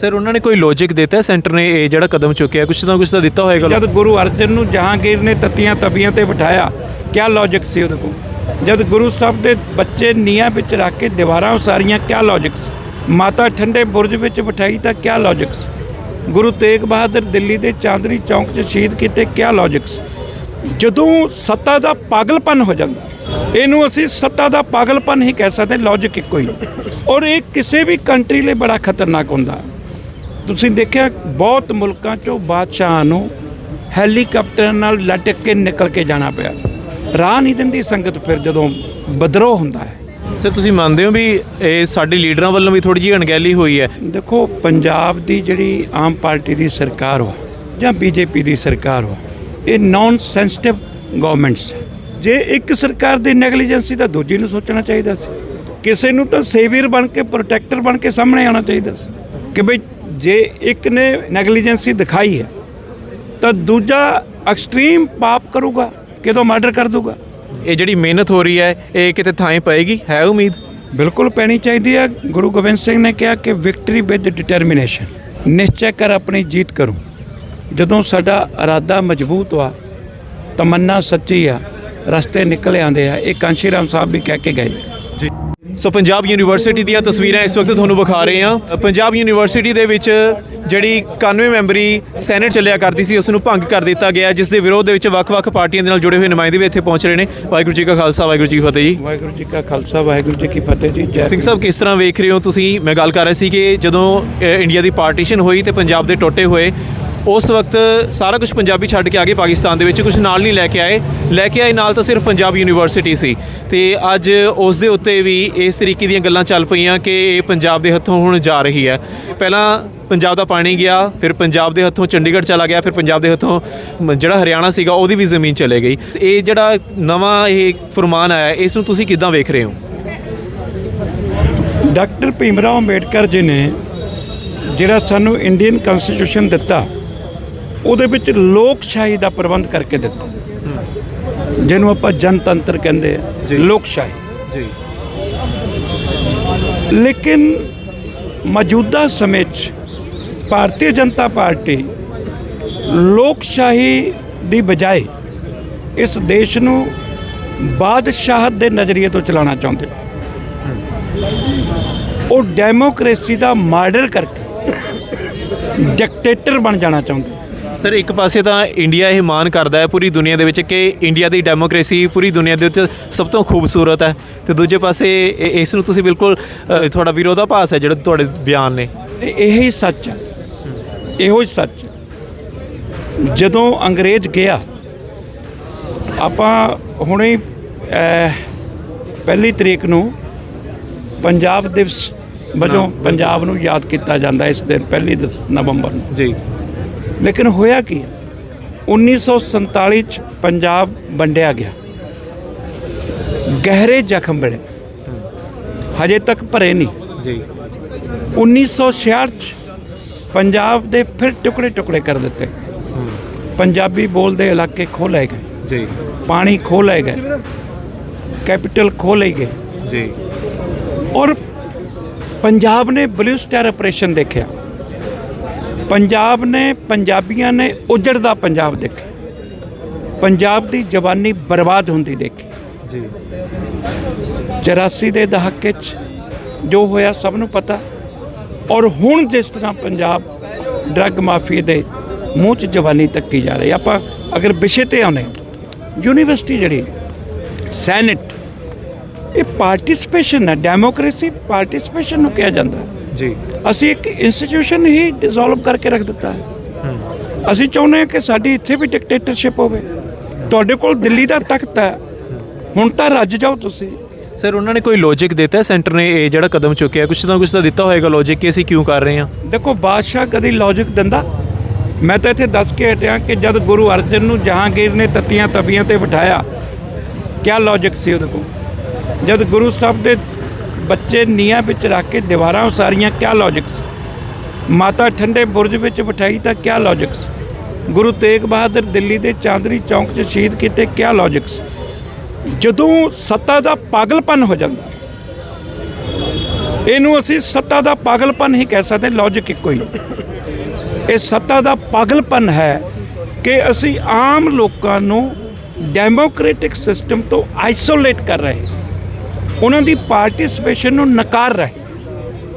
Sir, ਉਹਨਾਂ ਨੇ ਕੋਈ ਲੌਜੀਕ ਦਿੱਤਾ? ਹੈ ਸੈਂਟਰ ਨੇ ਇਹ ਜਿਹੜਾ ਕਦਮ ਚੁੱਕਿਆ, ਕੁਛ ਨਾ ਕੁਛ ਤਾਂ ਦਿੱਤਾ ਹੋਏਗਾ। ਜਦ ਗੁਰੂ ਅਰਜਨ ਨੂੰ ਜਹਾਂਗੀਰ ਨੇ ਤਤੀਆਂ ਤਬੀਆਂ ਤੇ ਬਿਠਾਇਆ, ਕਿਆ ਲੌਜਿਕ ਸੀ ਉਹਦੇ ਕੋਲ? ਜਦ ਗੁਰੂ ਸਾਹਿਬ ਦੇ ਬੱਚੇ ਨੀਹਾਂ ਵਿੱਚ ਰੱਖ ਕੇ ਦੀਵਾਰਾਂ ਉਸਾਰੀਆਂ, ਕਿਆ ਲੌਜਿਕ ਸੀ? ਮਾਤਾ ਠੰਡੇ ਬੁਰਜ ਵਿੱਚ ਬਿਠਾਈ ਤਾਂ ਕਿਆ ਲੌਜਿਕ ਸੀ? ਗੁਰੂ ਤੇਗ ਬਹਾਦਰ ਦਿੱਲੀ ਦੇ ਚਾਂਦਨੀ ਚੌਂਕ 'ਚ ਸ਼ਹੀਦ ਕੀਤੇ ਕਿਆ ਲੌਜਿਕ ਸੀ? ਜਦੋਂ ਸੱਤਾ ਦਾ ਪਾਗਲਪਨ ਹੋ ਜਾਂਦਾ, ਇਹਨੂੰ ਅਸੀਂ ਸੱਤਾ ਦਾ ਪਾਗਲਪਨ ਹੀ ਕਹਿ ਸਕਦੇ ਲੌਜਿਕ ਇੱਕੋ ਹੀ। ਔਰ ਇਹ ਕਿਸੇ ਵੀ ਕੰਟਰੀ ਲਈ ਬੜਾ ਖਤਰਨਾਕ ਹੁੰਦਾ। ਤੁਸੀਂ ਦੇਖਿਆ ਬਹੁਤ ਮੁਲਕਾਂ 'ਚੋਂ ਬਾਦਸ਼ਾਹਾਂ ਨੂੰ ਹੈਲੀਕਾਪਟਰ ਨਾਲ ਲਟਕ ਕੇ ਨਿਕਲ ਕੇ ਜਾਣਾ ਪਿਆ। ਰਾਹ ਨਹੀਂ ਦਿੰਦੀ ਸੰਗਤ ਫਿਰ ਜਦੋਂ ਬਦਰੋਹ ਹੁੰਦਾ ਹੈ। ਸਰ ਤੁਸੀਂ ਮੰਨਦੇ ਹੋ ਵੀ ਇਹ ਸਾਡੇ ਲੀਡਰਾਂ ਵੱਲੋਂ ਵੀ ਥੋੜੀ ਜਿਹੀ ਅਣਗਹਿਲੀ ਹੋਈ ਹੈ? ਦੇਖੋ ਪੰਜਾਬ ਦੀ ਜਿਹੜੀ ਆਮ ਪਾਰਟੀ ਦੀ ਸਰਕਾਰ ਹੋ ਜਾਂ ਬੀਜੇਪੀ ਦੀ ਸਰਕਾਰ ਹੋ ਇਹ ਨਾਨ ਸੈਂਸਿਟਿਵ ਗਵਰਨਮੈਂਟਸ ਜੇ ਇੱਕ ਸਰਕਾਰ ਦੀ ਨੈਗਲੀਜੈਂਸੀ ਤਾਂ ਦੂਜੀ ਨੂੰ ਸੋਚਣਾ ਚਾਹੀਦਾ ਸੀ। ਕਿਸੇ ਨੂੰ ਤਾਂ ਸੇਵੀਅਰ ਬਣ ਕੇ ਪ੍ਰੋਟੈਕਟਰ ਬਣ ਕੇ ਸਾਹਮਣੇ ਆਉਣਾ ਚਾਹੀਦਾ ਸੀ ਕਿ ਭਈ ਜੇ ਇੱਕ ਨੇ ਨੈਗਲੀਜੈਂਸੀ ਦਿਖਾਈ ਹੈ ਤਾਂ ਦੂਜਾ ਐਕਸਟ੍ਰੀਮ ਪਾਪ ਕਰੂਗਾ ਕਿਦੋਂ ਮਰਡਰ ਕਰ ਦੂਗਾ। ਇਹ ਜਿਹੜੀ ਮਿਹਨਤ ਹੋ ਰਹੀ ਹੈ ਇਹ ਕਿਤੇ ਥਾਂ ਪਏਗੀ? ਹੈ ਉਮੀਦ? ਬਿਲਕੁਲ ਪੈਣੀ ਚਾਹੀਦੀ ਹੈ। ਗੁਰੂ ਗੋਬਿੰਦ ਸਿੰਘ ਨੇ ਕਿਹਾ ਕਿ ਵਿਕਟਰੀ ਵਿਦ ਡਿਟਰਮੀਨੇਸ਼ਨ ਨਿਸ਼ਚੈ ਕਰ ਆਪਣੀ ਜੀਤ ਕਰੂੰ। ਜਦੋਂ ਸਾਡਾ ਇਰਾਦਾ ਮਜ਼ਬੂਤ ਹੋਆ ਤਮੰਨਾ ਸੱਚੀ ਆ ਰਸਤੇ ਨਿਕਲ ਆਉਂਦੇ ਆ। ਇਹ ਕਾਂਸ਼ੀ ਰਾਮ ਸਾਹਿਬ ਵੀ ਕਹਿ ਕੇ ਗਏ। ਸੋ ਪੰਜਾਬ ਯੂਨੀਵਰਸਿਟੀ ਦੀਆਂ ਤਸਵੀਰਾਂ ਇਸ ਵਕਤ ਤੁਹਾਨੂੰ ਵਿਖਾ ਰਹੇ ਹਾਂ। ਪੰਜਾਬ ਯੂਨੀਵਰਸਿਟੀ ਦੇ ਵਿੱਚ ਜਿਹੜੀ 91 ਮੈਂਬਰੀ ਸੈਨੇਟ ਚੱਲਿਆ ਕਰਦੀ ਸੀ ਉਸ ਨੂੰ ਭੰਗ ਕਰ ਦਿੱਤਾ ਗਿਆ ਜਿਸ ਦੇ ਵਿਰੋਧ ਦੇ ਵਿੱਚ ਵੱਖ-ਵੱਖ ਪਾਰਟੀਆਂ ਦੇ ਨਾਲ ਜੁੜੇ ਹੋਏ ਨੁਮਾਇੰਦੇ ਵੀ ਇੱਥੇ ਪਹੁੰਚ ਰਹੇ ਨੇ। ਵਾਹਿਗੁਰੂ ਜੀ ਕਾ ਖਾਲਸਾ ਵਾਹਿਗੁਰੂ ਜੀ ਕੀ ਫਤਿਹ ਜੀ। ਵਾਹਿਗੁਰੂ ਜੀ ਕਾ ਖਾਲਸਾ ਵਾਹਿਗੁਰੂ ਜੀ ਕੀ ਫਤਿਹ ਜੀ। ਜੈ ਸਿੰਘ ਸਾਹਿਬ ਕਿਸ ਤਰ੍ਹਾਂ ਵੇਖ ਰਹੇ ਹੋ ਤੁਸੀਂ? ਮੈਂ ਗੱਲ ਕਰ ਰਿਹਾ ਸੀ ਕਿ ਜਦੋਂ ਇੰਡੀਆ ਦੀ ਪਾਰਟੀਸ਼ਨ ਹੋਈ ਤੇ ਪੰਜਾਬ ਦੇ ਟੋਟੇ ਹੋਏ ਉਸ ਵਕਤ ਸਾਰਾ ਕੁਝ ਪੰਜਾਬੀ ਛੱਡ ਕੇ ਆ ਗਏ ਪਾਕਿਸਤਾਨ ਦੇ ਵਿੱਚ, ਕੁਝ ਨਾਲ ਨਹੀਂ ਲੈ ਕੇ ਆਏ। ਲੈ ਕੇ ਆਏ ਨਾਲ ਤਾਂ ਸਿਰਫ ਪੰਜਾਬ ਯੂਨੀਵਰਸਿਟੀ ਸੀ। ਤੇ ਅੱਜ ਉਸ ਦੇ ਉੱਤੇ ਵੀ ਇਸ ਤਰੀਕੇ ਦੀਆਂ ਗੱਲਾਂ ਚੱਲ ਪਈਆਂ ਕਿ ਇਹ ਪੰਜਾਬ ਦੇ ਹੱਥੋਂ ਹੁਣ ਜਾ ਰਹੀ ਹੈ। ਪਹਿਲਾਂ ਪੰਜਾਬ ਦਾ ਪਾਣੀ ਗਿਆ, ਫਿਰ ਪੰਜਾਬ ਦੇ ਹੱਥੋਂ ਚੰਡੀਗੜ੍ਹ ਚਲਾ ਗਿਆ, ਫਿਰ ਪੰਜਾਬ ਦੇ ਹੱਥੋਂ ਜਿਹੜਾ ਹਰਿਆਣਾ ਸੀਗਾ, ਉਹਦੀ ਵੀ ਜ਼ਮੀਨ ਚਲੇ ਗਈ। ਤੇ ਇਹ ਜਿਹੜਾ ਨਵਾਂ ਇਹ ਫਰਮਾਨ ਆਇਆ, ਇਸ ਨੂੰ ਤੁਸੀਂ ਕਿੱਦਾਂ ਵੇਖ ਰਹੇ ਹੋ? ਡਾਕਟਰ ਭੀਮਰਾਓ ਅੰਬੇਡਕਰ ਜੀ ਨੇ ਜਿਹੜਾ ਸਾਨੂੰ ਇੰਡੀਅਨ ਕਨਸਟੀਟਿਊਸ਼ਨ ਦਿੱਤਾ ਉਹਦੇ ਵਿੱਚ ਲੋਕਸ਼ਾਹੀ ਦਾ ਪ੍ਰਬੰਧ ਕਰਕੇ ਦਿੱਤਾ। ਜਿਹਨੂੰ ਆਪਾਂ ਜਨਤੰਤਰ ਕਹਿੰਦੇ ਆ। ਲੋਕਸ਼ਾਹੀ। ਜੀ। ਲੇਕਿਨ ਮੌਜੂਦਾ ਸਮੇਂ 'ਚ ਭਾਰਤੀ ਜਨਤਾ ਪਾਰਟੀ ਲੋਕਸ਼ਾਹੀ ਦੀ ਬਜਾਏ ਇਸ ਦੇਸ਼ ਨੂੰ ਬਾਦਸ਼ਾਹਤ ਦੇ ਨਜ਼ਰੀਏ ਤੋਂ ਚਲਾਉਣਾ ਚਾਹੁੰਦੇ ਉਹ ਡੈਮੋਕ੍ਰੇਸੀ ਦਾ ਮਾਰਡਰ ਕਰਕੇ ਡਿਕਟੇਟਰ ਬਣ ਜਾਣਾ ਚਾਹੁੰਦੇ ਸਰ ਇੱਕ ਪਾਸੇ ਤਾਂ ਇੰਡੀਆ ਇਹ ਮਾਨ ਕਰਦਾ ਹੈ ਪੂਰੀ ਦੁਨੀਆ ਦੇ ਵਿੱਚ ਕਿ ਇੰਡੀਆ ਦੀ ਡੈਮੋਕ੍ਰੇਸੀ ਪੂਰੀ ਦੁਨੀਆ ਦੇ ਉੱਤੇ ਸਭ ਤੋਂ ਖੂਬਸੂਰਤ ਹੈ। ਤੇ ਦੂਜੇ ਪਾਸੇ ਇ- ਇਸ ਨੂੰ ਤੁਸੀਂ ਬਿਲਕੁਲ ਅ, ਤੁਹਾਡਾ ਵਿਰੋਧਾਭਾਸ ਹੈ ਜਿਹੜਾ ਤੁਹਾਡੇ ਬਿਆਨ ਨੇ। ਇਹ ਇਹੀ ਸੱਚ ਹੈ। ਇਹੋ ਹੀ ਸੱਚ ਹੈ। ਜਦੋਂ ਅੰਗਰੇਜ਼ ਗਿਆ ਆਪਾਂ ਹੁਣੇ ਹੀ, ਅਹ, ਪਹਿਲੀ ਤਰੀਕ ਨੂੰ ਪੰਜਾਬ ਦਿਵਸ ਵਜੋਂ। ਪੰਜਾਬ ਨੂੰ ਯਾਦ ਕੀਤਾ ਜਾਂਦਾ ਇਸ ਦਿਨ ਪਹਿਲੀ ਦਸ- ਨਵੰਬਰ ਨੂੰ। ਜੀ। ਲੇਕਿਨ ਹੋਇਆ ਕੀ? ਹੈ? 1947 ਚ ਪੰਜਾਬ ਵੰਡਿਆ ਗਿਆ। ਗਹਿਰੇ ਜ਼ਖਮ ਬਣੇ। ਹਜੇ ਤੱਕ ਭਰੇ ਨਹੀਂ। ਜੀ। 1966 ਚ ਪੰਜਾਬ ਦੇ ਫਿਰ ਟੁਕੜੇ ਟੁਕੜੇ ਕਰ ਦਿੱਤੇ। ਪੰਜਾਬੀ ਬੋਲਦੇ ਇਲਾਕੇ ਖੋਹ ਲਏ ਗਏ। ਜੀ। ਪਾਣੀ ਖੋਹ ਲਏ ਗਏ। ਕੈਪੀਟਲ ਖੋਹ ਲਏ ਗਏ। ਜੀ। ਔਰ ਪੰਜਾਬ ਨੇ ਬਲੂ ਸਟਾਰ ਆਪਰੇਸ਼ਨ ਦੇਖਿਆ। ਪੰਜਾਬ ਨੇ ਪੰਜਾਬੀਆਂ ਨੇ ਉਜੜਦਾ ਪੰਜਾਬ ਦੇਖਿਆ। ਪੰਜਾਬ ਦੀ ਜਵਾਨੀ ਬਰਬਾਦ ਹੁੰਦੀ ਦੇਖੀ। ਜੀ। 84 ਦੇ ਦਹਾਕੇ 'ਚ ਜੋ ਹੋਇਆ ਸਭ ਨੂੰ ਪਤਾ। ਔਰ ਹੁਣ ਜਿਸ ਤਰ੍ਹਾਂ ਪੰਜਾਬ ਡਰੱਗ ਮਾਫੀਆ ਦੇ ਮੂੰਹ 'ਚ ਜਵਾਨੀ ਤੱਕੀ ਜਾ ਰਹੀ ਆਪਾਂ ਅਗਰ ਵਿਸ਼ੇ ਤੇ ਆਉਨੇ ਯੂਨੀਵਰਸਿਟੀ ਜਿਹੜੀ ਸੈਨੇਟ ਇਹ ਪਾਰਟਿਸਿਪੇਸ਼ਨ ਹੈ ਡੈਮੋਕ੍ਰੇਸੀ ਪਾਰਟਿਸਿਪੇਸ਼ਨ ਨੂੰ ਕਿਹਾ ਜਾਂਦਾ ਹੈ। ਜੀ। ਅਸੀਂ ਇੱਕ ਇੰਸਟੀਟਿਊਸ਼ਨ ਹੀ ਡਿਸੋਲਵ ਕਰਕੇ ਰੱਖ ਦਿੱਤਾ ਹੈ। ਅਸੀਂ ਚਾਹੁੰਦੇ ਹਾਂ ਕਿ ਸਾਡੀ ਇੱਥੇ ਵੀ ਡਿਕਟੇਟਰਸ਼ਿਪ ਹੋਵੇ। ਤੁਹਾਡੇ ਕੋਲ ਦਿੱਲੀ ਦਾ ਤਖਤ ਹੈ। ਹੁਣ ਤਾਂ ਰੱਜ ਜਾਓ ਤੁਸੀਂ। ਸਰ ਉਹਨਾਂ ਨੇ ਕੋਈ ਲੌਜੀਕ ਦਿੱਤਾ? ਸੈਂਟਰ ਨੇ ਇਹ ਜਿਹੜਾ ਕਦਮ ਚੁੱਕਿਆ ਕੁਝ ਨਾ ਕੁਝ ਤਾਂ ਦਿੱਤਾ ਹੋਏਗਾ ਲੌਜੀਕ ਕਿ ਅਸੀਂ ਕਿਉਂ ਕਰ ਰਹੇ ਹਾਂ? ਦੇਖੋ ਬਾਦਸ਼ਾਹ ਕਦੀ ਲੌਜੀਕ ਦਿੰਦਾ। ਮੈਂ ਤਾਂ ਇੱਥੇ ਦੱਸ ਕੇ ਹਟਿਆ ਕਿ ਜਦ ਗੁਰੂ ਅਰਜਨ ਨੂੰ ਜਹਾਂਗੀਰ ਨੇ ਤਤੀਆਂ ਤਬੀਆਂ ਤੇ ਬਿਠਾਇਆ ਕਿਆ ਲੌਜੀਕ ਸੀ ਉਹਦੇ ਕੋਲ? ਜਦ ਗੁਰੂ ਸਾਹਿਬ ਦੇ ਬੱਚੇ ਨੀਹਾਂ ਵਿੱਚ ਰੱਖ ਕੇ ਦੀਵਾਰਾਂ ਉਸਾਰੀਆਂ, ਕਿਆ ਲੌਜੀਕ ਮਾਤਾ ਠੰਡੇ ਬੁਰਜ ਵਿੱਚ ਬਿਠਾਈ ਤਾਂ ਕਿਆ ਲੌਜੀਕ ਗੁਰੂ ਤੇਗ ਬਹਾਦਰ ਦਿੱਲੀ ਦੇ ਚਾਂਦਨੀ ਚੌਂਕ 'ਚ ਸ਼ਹੀਦ ਕੀਤੇ ਕਿਆ ਲੌਜੀਕ ਜਦੋਂ ਸੱਤਾ ਦਾ ਪਾਗਲਪਨ ਹੋ ਜਾਂਦਾ, ਇਹਨੂੰ ਅਸੀਂ ਸੱਤਾ ਦਾ ਪਾਗਲਪਨ ਹੀ ਕਹਿ ਸਕਦੇ ਲੌਜੀਕ ਇੱਕੋ ਹੀ। ਇਹ ਸੱਤਾ ਦਾ ਪਾਗਲਪਨ ਹੈ ਕਿ ਅਸੀਂ ਆਮ ਲੋਕਾਂ ਨੂੰ ਡੈਮੋਕ੍ਰੈਟਿਕ ਸਿਸਟਮ ਤੋਂ ਆਈਸੋਲੇਟ ਕਰ ਰਹੇ। ਉਹਨਾਂ ਦੀ ਪਾਰਟਿਸਿਪੇਸ਼ਨ ਨੂੰ ਨਕਾਰ ਰਹੇ।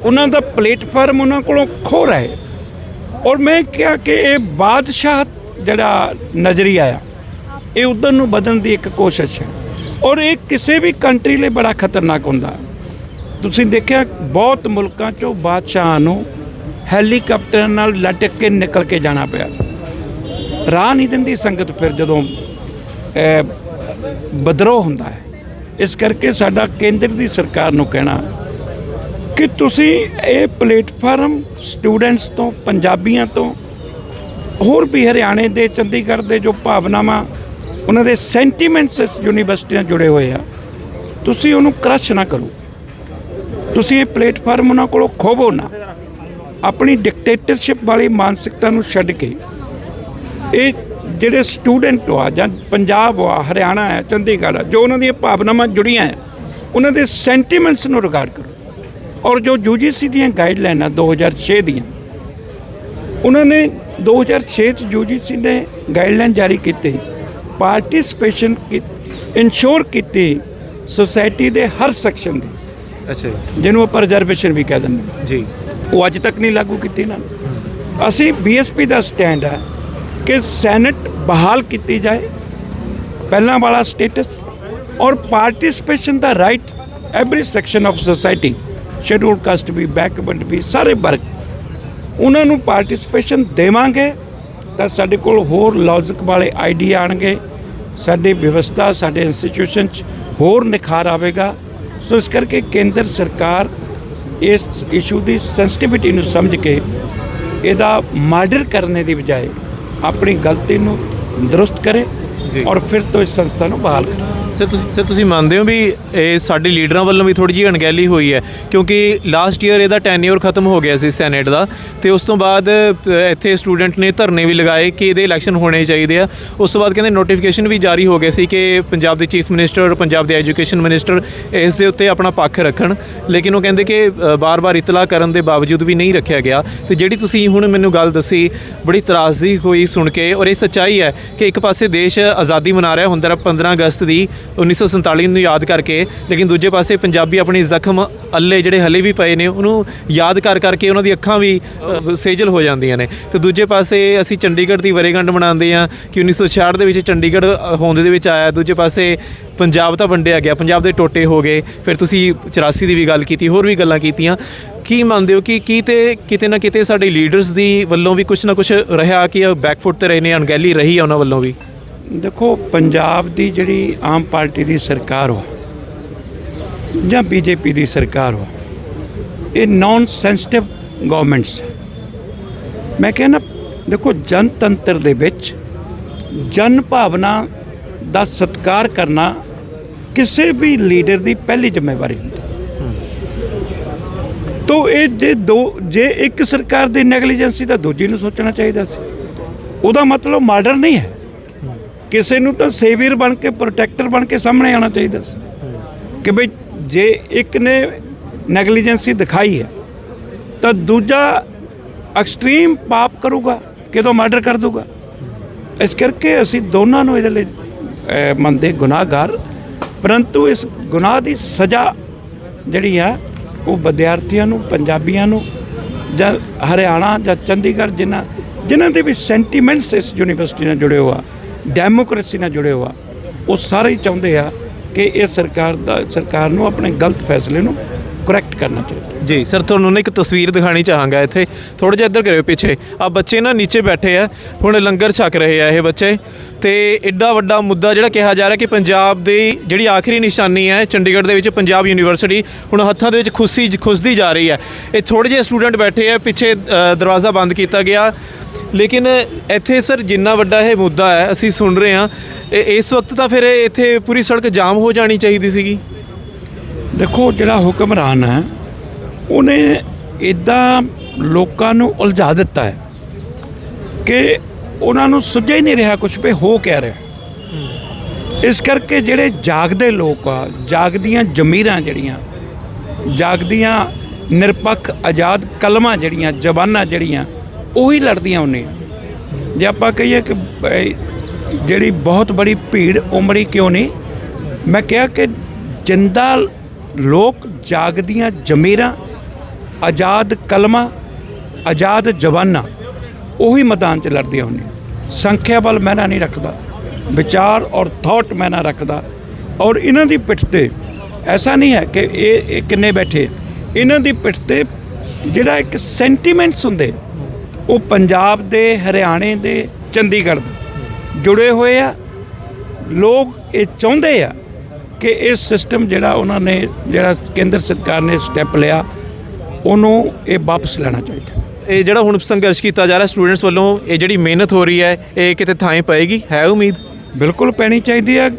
ਉਹਨਾਂ ਦਾ ਪਲੇਟਫਾਰਮ ਉਹਨਾਂ ਕੋਲੋਂ ਖੋ ਰਹੇ। ਔਰ ਮੈਂ ਕਿਹਾ ਕਿ ਇਹ ਬਾਦਸ਼ਾਹ ਜਿਹੜਾ ਨਜ਼ਰੀਆ ਆ ਇਹ ਉਧਰ ਨੂੰ ਬਦਲਣ ਦੀ ਇੱਕ ਕੋਸ਼ਿਸ਼ ਹੈ। ਔਰ ਇਹ ਕਿਸੇ ਵੀ ਕੰਟਰੀ ਲਈ ਬੜਾ ਖਤਰਨਾਕ ਹੁੰਦਾ। ਤੁਸੀਂ ਦੇਖਿਆ ਬਹੁਤ ਮੁਲਕਾਂ 'ਚੋਂ ਬਾਦਸ਼ਾਹ ਨੂੰ ਹੈਲੀਕਾਪਟਰ ਨਾਲ ਲਟਕ ਕੇ ਨਿਕਲ ਕੇ ਜਾਣਾ ਪਿਆ। ਰਾਹ ਨਹੀਂ ਦਿੰਦੀ ਸੰਗਤ ਫਿਰ ਜਦੋਂ ਅਹ, ਵਿਦਰੋਹ ਹੁੰਦਾ ਹੈ। ਇਸ ਕਰਕੇ ਸਾਡਾ ਕੇਂਦਰ ਦੀ ਸਰਕਾਰ ਨੂੰ ਕਹਿਣਾ ਕਿ ਤੁਸੀਂ ਇਹ ਪਲੇਟਫਾਰਮ ਸਟੂਡੈਂਟਸ ਤੋਂ, ਪੰਜਾਬੀਆਂ ਤੋਂ, ਹੋਰ ਵੀ ਹਰਿਆਣੇ ਦੇ, ਚੰਡੀਗੜ੍ਹ ਦੇ ਜੋ ਭਾਵਨਾਵਾਂ, ਉਹਨਾਂ ਦੇ ਸੈਂਟੀਮੈਂਟਸ ਇਸ ਯੂਨੀਵਰਸਿਟੀ ਨਾਲ ਜੁੜੇ ਹੋਏ ਆ, ਤੁਸੀਂ ਉਹਨੂੰ ਕ੍ਰਸ਼ ਨਾ ਕਰੋ। ਤੁਸੀਂ ਇਹ ਪਲੇਟਫਾਰਮ ਉਹਨਾਂ ਕੋਲੋਂ ਖੋਵੋ ਨਾ। ਆਪਣੀ ਡਿਕਟੇਟਰਸ਼ਿਪ ਵਾਲੀ ਮਾਨਸਿਕਤਾ ਨੂੰ ਛੱਡ ਕੇ, ਇਹ ਜਿਹੜੇ ਸਟੂਡੈਂਟ ਆ ਜਾਂ ਪੰਜਾਬ ਆ ਹਰਿਆਣਾ ਹੈ ਚੰਡੀਗੜ੍ਹ ਆ ਜੋ ਉਹਨਾਂ ਦੀਆਂ ਭਾਵਨਾਵਾਂ ਜੁੜੀਆਂ ਹੈ ਉਹਨਾਂ ਦੇ ਸੈਂਟੀਮੈਂਟਸ ਨੂੰ ਰਿਗਾਰਡ ਕਰੋ। ਔਰ ਜੋ ਯੂਜੀਸੀ ਦੀਆਂ ਗਾਈਡਲਾਈਨਾਂ 2006 ਦੀਆਂ ਉਹਨਾਂ ਨੇ 2006 ਚ ਯੂਜੀਸੀ ਨੇ ਗਾਈਡਲਾਈਨ ਜਾਰੀ ਕੀਤੀ ਪਾਰਟਿਸਿਪੇਸ਼ਨ ਇਨਸ਼ੋਰ ਕੀਤੀ ਸੋਸਾਇਟੀ ਦੇ ਹਰ ਸੈਕਸ਼ਨ ਦੀ। ਅੱਛਾ ਜਿਹਨੂੰ ਆਪਾਂ ਰਿਜ਼ਰਵੇਸ਼ਨ ਵੀ ਕਹਿ ਦਿੰਦੇ। ਜੀ। ਉਹ ਅੱਜ ਤੱਕ ਨਹੀਂ ਲਾਗੂ ਕੀਤੀ ਨੇ। ਅਸੀਂ ਬੀਐਸਪੀ ਦਾ ਸਟੈਂਡ ਹੈ ਕਿ ਸੈਨੇਟ ਬਹਾਲ ਕੀਤੀ ਜਾਏ, ਪਹਿਲਾਂ ਵਾਲਾ ਸਟੇਟਸ ਔਰ participation the right every section of society scheduled caste we backward ਵੀ ਸਾਰੇ ਵਰਗ, ਉਹਨਾਂ ਨੂੰ ਪਾਰਟਿਸਿਪੇਸ਼ਨ ਦੇਵਾਂਗੇ, ਤਾਂ ਸਾਡੇ ਕੋਲ ਹੋਰ ਲੌਜਿਕ ਵਾਲੇ ਆਈਡੀਆ ਆਣਗੇ, ਸਾਡੀ ਵਿਵਸਥਾ, ਸਾਡੇ ਇੰਸਟੀਟਿਊਸ਼ਨ 'ਚ ਹੋਰ ਨਿਖਾਰ ਆਵੇਗਾ। ਸੋ ਇਸ ਕਰਕੇ ਕੇਂਦਰ ਸਰਕਾਰ ਇਸ ਇਸ਼ੂ ਦੀ ਸੈਂਸਿਟਿਵਿਟੀ ਨੂੰ ਸਮਝ ਕੇ ਇਹਦਾ ਮਾਡਰ ਕਰਨੇ ਦੀ ਬਜਾਏ ਆਪਣੀ ਗਲਤੀ ਨੂੰ ਦਰੁਸਤ ਕਰੇ। ਔਰ ਫਿਰ ਤੋਂ ਇਸ ਸੰਸਥਾ ਨੂੰ ਬਹਾਲ ਕਰੇ ਸਰ ਤੁਸੀਂ ਸਰ ਤੁਸੀਂ ਮੰਨਦੇ ਹੋ ਵੀ ਇਹ ਸਾਡੇ ਲੀਡਰਾਂ ਵੱਲੋਂ ਵੀ ਥੋੜੀ ਜਿਹੀ ਅਣਗਹਿਲੀ ਹੋਈ ਹੈ? ਕਿਉਂਕਿ ਲਾਸਟ ਈਅਰ ਇਹਦਾ ਟੈਨਿਓਰ ਖਤਮ ਹੋ ਗਿਆ ਸੀ ਸੈਨੇਟ ਦਾ ਤੇ ਉਸ ਤੋਂ ਬਾਅਦ ਅ, ਇੱਥੇ ਸਟੂਡੈਂਟ ਨੇ ਧਰਨੇ ਵੀ ਲਗਾਏ ਕਿ ਇਹਦੇ ਇਲੈਕਸ਼ਨ ਹੋਣੇ ਚਾਹੀਦੇ ਆ। ਉਸ ਤੋਂ ਬਾਅਦ ਕਹਿੰਦੇ ਨੋਟੀਫਿਕੇਸ਼ਨ ਵੀ ਜਾਰੀ ਹੋ ਗਏ ਸੀ ਕਿ ਪੰਜਾਬ ਦੇ ਚੀਫ ਮਿਨਿਸਟਰ ਪੰਜਾਬ ਦੇ ਐਜੂਕੇਸ਼ਨ ਮਿਨਿਸਟਰ ਇਸ ਦੇ ਉੱਤੇ ਆਪਣਾ ਪੱਖ ਰੱਖਣ। ਲੇਕਿਨ ਉਹ ਕਹਿੰਦੇ ਕਿ ਅ, ਬਾਰ-ਬਾਰ ਇਤਲਾ ਕਰਨ ਦੇ ਬਾਵਜੂਦ ਵੀ ਨਹੀਂ ਰੱਖਿਆ ਗਿਆ। ਤੇ ਜਿਹੜੀ ਤੁਸੀਂ ਹੁਣ ਮੈਨੂੰ ਗੱਲ ਦੱਸੀ ਬੜੀ ਤਰਾਸਦੀ ਹੋਈ ਸੁਣ ਕੇ ਔਰ ਇਹ ਸੱਚਾਈ ਹੈ ਕਿ ਇੱਕ ਪਾਸੇ ਦੇਸ਼ ਆਜ਼ਾਦੀ ਮਨਾ ਰਿਹਾ ਹੁੰਦਾ 15 ਅਗਸਤ ਦੀ 1947 ਨੂੰ ਯਾਦ ਕਰਕੇ ਲੇਕਿਨ ਦੂਜੇ ਪਾਸੇ ਪੰਜਾਬੀ ਆਪਣੀ ਜ਼ਖਮ ਅੱਲੇ ਜਿਹੜੇ ਹਲੇ ਵੀ ਪਏ ਨੇ ਉਹਨੂੰ ਯਾਦ ਕਰ ਕਰਕੇ ਉਹਨਾਂ ਦੀ ਅੱਖਾਂ ਵੀ ਸੇਜਲ ਹੋ ਜਾਂਦੀਆਂ ਨੇ। ਤੇ ਦੂਜੇ ਪਾਸੇ ਅਸੀਂ ਚੰਡੀਗੜ੍ਹ ਦੀ ਵਰੇਗੰਢ ਮਨਾਉਂਦੇ ਆ ਕਿ 1966 ਦੇ ਵਿੱਚ ਚੰਡੀਗੜ੍ਹ ਅ, ਹੋਂਦ ਦੇ ਵਿੱਚ ਆਇਆ ਦੂਜੇ ਪਾਸੇ ਪੰਜਾਬ ਤਾਂ ਵੰਡਿਆ ਗਿਆ ਪੰਜਾਬ ਦੇ ਟੋਟੇ ਹੋ ਗਏ। ਫਿਰ ਤੁਸੀਂ 84 ਦੀ ਵੀ ਗੱਲ ਕੀਤੀ ਹੋਰ ਵੀ ਗੱਲਾਂ ਕੀਤੀਆਂ। ਕੀ ਮੰਨਦੇ ਹੋ ਕਿ ਕੀ ਤੇ ਕਿਤੇ ਨਾ ਕਿਤੇ ਸਾਡੇ ਲੀਡਰਸ ਦੀ ਵੱਲੋਂ ਵੀ ਕੁਝ ਨਾ ਕੁਝ ਰਿਹਾ ਕਿ ਬੈਕਫੁੱਟ ਤੇ ਰਹੇ ਨੇ ਅਣਗਹਿਲੀ ਰਹੀ ਆ ਉਹਨਾਂ ਵੱਲੋਂ ਵੀ? ਦੇਖੋ, ਪੰਜਾਬ ਦੀ ਜਿਹੜੀ ਆਮ ਪਾਰਟੀ ਦੀ ਸਰਕਾਰ ਹੋ ਜਾਂ ਬੀਜੇਪੀ ਦੀ ਸਰਕਾਰ ਹੋ, ਇਹ ਨਾਨ ਸੈਂਸਿਟਿਵ ਗਵਰਨਮੈਂਟਸ ਮੈਂ ਕਹਿੰਦਾ ਦੇਖੋ, ਜਨਤੰਤਰ ਦੇ ਵਿੱਚ ਜਨ ਭਾਵਨਾ ਦਾ ਸਤਿਕਾਰ ਕਰਨਾ ਕਿਸੇ ਵੀ ਲੀਡਰ ਦੀ ਪਹਿਲੀ ਜ਼ਿੰਮੇਵਾਰੀ ਹੁੰਦੀ। ਤੋ ਇਹ ਜੇ ਦੋ, ਜੇ ਇੱਕ ਸਰਕਾਰ ਦੀ ਨੈਗਲੀਜੈਂਸੀ ਤਾਂ ਦੂਜੀ ਨੂੰ ਸੋਚਣਾ ਚਾਹੀਦਾ ਸੀ। ਉਹਦਾ ਮਤਲਬ ਮਾਡਰ ਨਹੀਂ ਹੈ। ਕਿਸੇ ਨੂੰ ਤਾਂ ਸੇਵੀਅਰ ਬਣ ਕੇ, ਪ੍ਰੋਟੈਕਟਰ ਬਣ ਕੇ ਸਾਹਮਣੇ ਆਉਣਾ ਚਾਹੀਦਾ ਸੀ। ਕਿ ਬਈ ਜੇ ਇੱਕ ਨੇ ਨੈਗਲੀਜੈਂਸੀ ਦਿਖਾਈ ਹੈ, ਤਾਂ ਦੂਜਾ ਐਕਸਟ੍ਰੀਮ ਪਾਪ ਕਰੂਗਾ, ਕਿਦੋਂ ਮਰਡਰ ਕਰ ਦੂਗਾ। ਇਸ ਕਰਕੇ ਅਸੀਂ ਦੋਨਾਂ ਨੂੰ ਇਹਦੇ ਲਈ ਮੰਨਦੇ ਗੁਨਾਹਗਾਰ। ਪਰੰਤੂ ਇਸ ਗੁਨਾਹ ਦੀ ਸਜ਼ਾ ਜਿਹੜੀ ਆ, ਉਹ ਵਿਦਿਆਰਥੀਆਂ ਨੂੰ, ਪੰਜਾਬੀਆਂ ਨੂੰ, ਜਾਂ ਹਰਿਆਣਾ ਜਾਂ ਚੰਡੀਗੜ੍ਹ ਜਿਨ੍ਹਾਂ ਜਿਨ੍ਹਾਂ ਦੇ ਵੀ ਸੈਂਟੀਮੈਂਟਸ ਇਸ ਯੂਨੀਵਰਸਿਟੀ ਨਾਲ ਜੁੜੇ ਹੋਆ ਡੈਮੋਕ੍ਰੇਸੀ ਨਾਲ ਜੁੜੇ ਹੋਆ, ਉਹ ਸਾਰੇ ਹੀ ਚਾਹੁੰਦੇ ਆ ਕਿ ਇਹ ਸਰਕਾਰ ਦਾ, ਸਰਕਾਰ ਨੂੰ ਆਪਣੇ ਗਲਤ ਫੈਸਲੇ ਨੂੰ ਕਰੈਕਟ ਕਰਨਾ ਚਾਹੀਦਾ। ਜੀ, ਸਰ, ਤੁਹਾਨੂੰ ਨਾ ਇੱਕ ਤਸਵੀਰ ਦਿਖਾਣੀ ਚਾਹਾਂਗਾ ਇੱਥੇ। ਥੋੜਾ ਜਿਹਾ ਇੱਧਰ ਕਰਿਓ ਪਿੱਛੇ। ਆ ਬੱਚੇ ਨਾ ਨੀਚੇ ਬੈਠੇ ਆ, ਹੁਣ ਲੰਗਰ ਛਕ ਰਹੇ ਆ ਇਹ ਬੱਚੇ। ਤੇ ਐਡਾ ਵੱਡਾ ਮੁੱਦਾ ਜਿਹੜਾ ਕਿਹਾ ਜਾ ਰਿਹਾ ਕਿ ਪੰਜਾਬ ਦੀ ਜਿਹੜੀ ਆਖਰੀ ਨਿਸ਼ਾਨੀ ਹੈ, ਚੰਡੀਗੜ੍ਹ ਦੇ ਵਿੱਚ ਪੰਜਾਬ ਯੂਨੀਵਰਸਿਟੀ, ਹੁਣ ਹੱਥਾਂ ਦੇ ਵਿੱਚ ਖੁਸ਼ੀ, ਖੁਸਦੀ ਜਾ ਰਹੀ ਹੈ। ਇਹ ਥੋੜੇ ਜਿਹੇ ਸਟੂਡੈਂਟ ਬੈਠੇ ਆ, ਪਿੱਛੇ ਦਰਵਾਜ਼ਾ ਬੰਦ ਕੀਤਾ ਗਿਆ। ਲੇਕਿਨ ਇੱਥੇ ਸਰ ਜਿੰਨਾ ਵੱਡਾ ਇਹ ਮੁੱਦਾ ਹੈ, ਅਸੀਂ ਸੁਣ ਰਹੇ ਹਾਂ। ਇਹ- ਇਸ ਵਕਤ ਤਾਂ ਫਿਰ ਇਹ ਇੱਥੇ ਪੂਰੀ ਸੜਕ ਜਾਮ ਹੋ ਜਾਣੀ ਚਾਹੀਦੀ ਸੀਗੀ। ਦੇਖੋ, ਜਿਹੜਾ ਹੁਕਮਰਾਨ ਹੈ, ਉਹਨੇ ਇਦਾਂ ਲੋਕਾਂ ਨੂੰ ਉਲਝਾ ਦਿੱਤਾ ਹੈ ਕਿ ਉਹਨਾਂ ਨੂੰ ਸੁਝਿਆ ਹੀ ਨਹੀਂ ਰਿਹਾ ਕੁਝ ਵੀ, ਹੋ ਕਹਿ ਰਿਹਾ। ਇਸ ਕਰਕੇ ਜਿਹੜੇ ਜਾਗਦੇ ਲੋਕ ਆ, ਜਾਗਦੀਆਂ ਜ਼ਮੀਰਾਂ ਜਿਹੜੀਆਂ, ਜਾਗਦੀਆਂ ਨਿਰਪੱਖ, ਆਜ਼ਾਦ ਕਲਮਾਂ ਜਿਹੜੀਆਂ, ਜ਼ਬਾਨਾਂ ਜਿਹੜੀਆਂ ਉਹੀ ਲੜਦੀਆਂ ਹੁੰਦੀਆਂ। ਜੇ ਆਪਾਂ ਕਹੀਏ ਕਿ ਜਿਹੜੀ ਬਹੁਤ ਬੜੀ ਭੀੜ ਉਮੜੀ ਕਿਉਂ ਨਹੀਂ? ਮੈਂ ਕਿਹਾ ਕਿ ਜਿੰਦਾ ਲੋਕ ਜਾਗਦੀਆਂ ਜ਼ਮੀਰਾਂ, ਆਜ਼ਾਦ ਕਲਮਾਂ, ਆਜ਼ਾਦ ਜ਼ਬਾਨਾਂ ਉਹੀ ਮੈਦਾਨ 'ਚ ਲੜਦੀਆਂ ਹੁੰਦੀਆਂ। ਸੰਖਿਆ ਵੱਲ ਮੈਨਾ ਨਹੀਂ ਰੱਖਦਾ, ਵਿਚਾਰ ਔਰ ਥਾਟ ਮੈਨਾ ਰੱਖਦਾ। ਔਰ ਇਹਨਾਂ ਦੀ ਪਿੱਠ ਤੇ ਐਸਾ ਨਹੀਂ ਹੈ ਕਿ ਇਹ ਇਹ ਕਿੰਨੇ ਬੈਠੇ। ਇਹਨਾਂ ਦੀ ਪਿੱਠ ਤੇ ਜਿਹੜਾ ਇੱਕ ਸੈਂਟੀਮੈਂਟਸ ਹੁੰਦੇ ਉਹ ਪੰਜਾਬ ਦੇ ਹਰਿਆਣੇ ਦੇ ਚੰਡੀਗੜ੍ਹ ਦੇ ਜੁੜੇ ਹੋਏ ਆ। ਲੋਕ ਇਹ ਚਾਹੁੰਦੇ ਆ ਕਿ ਇਹ ਸਿਸਟਮ ਜਿਹੜਾ ਉਹਨਾਂ ਨੇ ਜਿਹੜਾ ਕੇਂਦਰ ਸਰਕਾਰ ਨੇ ਸਟੈਪ ਲਿਆ ਉਹਨੂੰ ਇਹ ਵਾਪਸ ਲੈਣਾ ਚਾਹੀਦਾ। ਇਹ ਜਿਹੜਾ ਹੁਣ ਸੰਘਰਸ਼ ਕੀਤਾ ਜਾ ਰਿਹਾ ਸਟੂਡੈਂਟਸ ਵੱਲੋਂ ਇਹ ਜਿਹੜੀ ਮਿਹਨਤ ਹੋ ਰਹੀ ਹੈ ਇਹ ਕਿਤੇ ਥਾਂ ਪਏਗੀ? ਹੈ ਉਮੀਦ? ਬਿਲਕੁਲ ਪੈਣੀ ਚਾਹੀਦੀ ਹੈ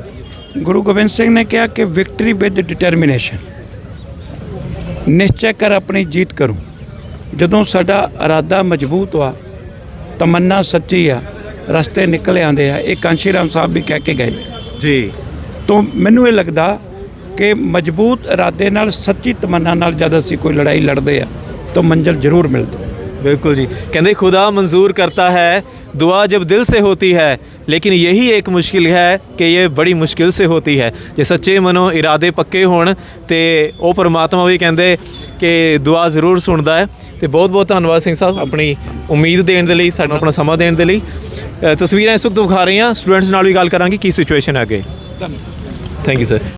ਗੁਰੂ ਗੋਬਿੰਦ ਸਿੰਘ ਨੇ ਕਿਹਾ ਕਿ ਵਿਕਟਰੀ ਵਿਦ ਡਿਟਰਮੀਨੇਸ਼ਨ ਨਿਸ਼ਚੈ ਕਰ ਆਪਣੀ ਜੀਤ ਕਰੂੰ। ਜਦੋਂ ਸਾਡਾ ਇਰਾਦਾ ਮਜ਼ਬੂਤ ਹੋਆ ਤਮੰਨਾ ਸੱਚੀ ਆ ਰਸਤੇ ਨਿਕਲ ਆਉਂਦੇ ਆ। ਇਹ ਕਾਂਸ਼ੀ ਰਾਮ ਸਾਹਿਬ ਵੀ ਕਹਿ ਕੇ ਗਏ। ਜੀ। ਤੋਂ ਮੈਨੂੰ ਇਹ ਲੱਗਦਾ ਕਿ ਮਜ਼ਬੂਤ ਇਰਾਦੇ ਨਾਲ ਸੱਚੀ ਤਮੰਨਾ ਨਾਲ ਜਦ ਅਸੀਂ ਕੋਈ ਲੜਾਈ ਲੜਦੇ ਆ ਤਾਂ ਮੰਜ਼ਿਲ ਜ਼ਰੂਰ ਮਿਲਦੀ। बिल्कुल जी कहते खुदा मंजूर करता है दुआ जब दिल से होती है लेकिन यही एक मुश्किल है कि ये बड़ी मुश्किल से होती है ਜੇ ਸੱਚੇ ਮਨੋਂ ਇਰਾਦੇ ਪੱਕੇ ਹੋਣ ਤੇ ਉਹ ਪਰਮਾਤਮਾ ਵੀ ਕਹਿੰਦੇ ਕਿ ਦੁਆ ਜ਼ਰੂਰ ਸੁਣਦਾ ਹੈ ਤੇ ਬਹੁਤ ਬਹੁਤ ਧੰਨਵਾਦ ਸਿੰਘ ਸਾਹਿਬ ਆਪਣੀ ਉਮੀਦ ਦੇਣ ਦੇ ਲਈ ਸਾਨੂੰ ਆਪਣਾ ਸਮਾਂ ਦੇਣ ਦੇ ਲਈ ਅ, ਤਸਵੀਰਾਂ ਇਸ ਵਕਤ ਵਿਖਾ ਰਹੇ ਹਾਂ ਸਟੂਡੈਂਟਸ ਨਾਲ ਵੀ ਗੱਲ ਕਰਾਂਗੇ ਕੀ ਸਿਚੁਏਸ਼ਨ ਹੈ ਅੱਗੇ ਧੰਨਵਾਦ ਥੈਂਕ ਯੂ ਸਰ